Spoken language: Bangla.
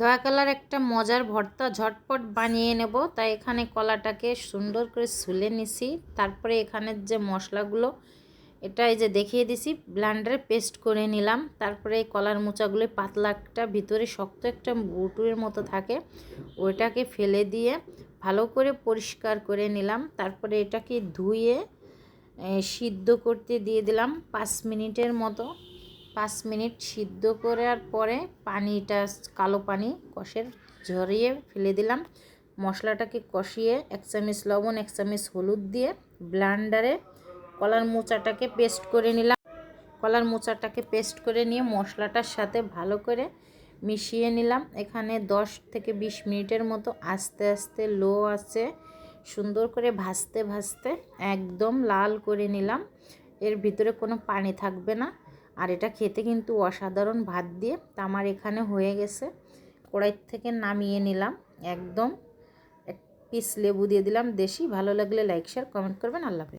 দয়া কালার একটা মজার ভর্তা ঝটপট বানিয়ে নেব। তাই এখানে কলাটাকে সুন্দর করে সুলে নিছি। তারপরে এখানের যে মশলাগুলো, এটা এই যে দেখিয়ে দিছি, ব্লান্ডারে পেস্ট করে নিলাম। তারপরে এই কলার মোচাগুলো পাতলা একটা, ভিতরে শক্ত একটা বুটুরের মতো থাকে, ওইটাকে ফেলে দিয়ে ভালো করে পরিষ্কার করে নিলাম। তারপরে এটাকে ধুয়ে সিদ্ধ করতে দিয়ে দিলাম পাঁচ মিনিটের মতো। পাঁচ মিনিট সিদ্ধ করার পরে পানিটা, কালো পানি কষের ঝরিয়ে ফেলে দিলাম। মশলাটাকে কষিয়ে এক চামচ লবণ, এক চামচ হলুদ দিয়ে ব্লান্ডারে কলার মোচাটাকে পেস্ট করে নিলাম। কলার মোচাটাকে পেস্ট করে নিয়ে মশলাটার সাথে ভালো করে মিশিয়ে নিলাম। এখানে 10 থেকে 20 মিনিটের মতো আস্তে আস্তে লো আছে, সুন্দর করে ভাজতে ভাজতে একদম লাল করে নিলাম। এর ভিতরে কোনো পানি থাকবে না। আর এটা খেতে কিন্তু অসাধারণ ভাত দিয়ে তা আমার এখানে হয়ে গেছে। কড়াইর থেকে নামিয়ে নিলাম, একদম এক পিস লেবু দিয়ে দিলাম। দেশি ভালো লাগলে লাইক শেয়ার কমেন্ট করবেন। আল্লাহ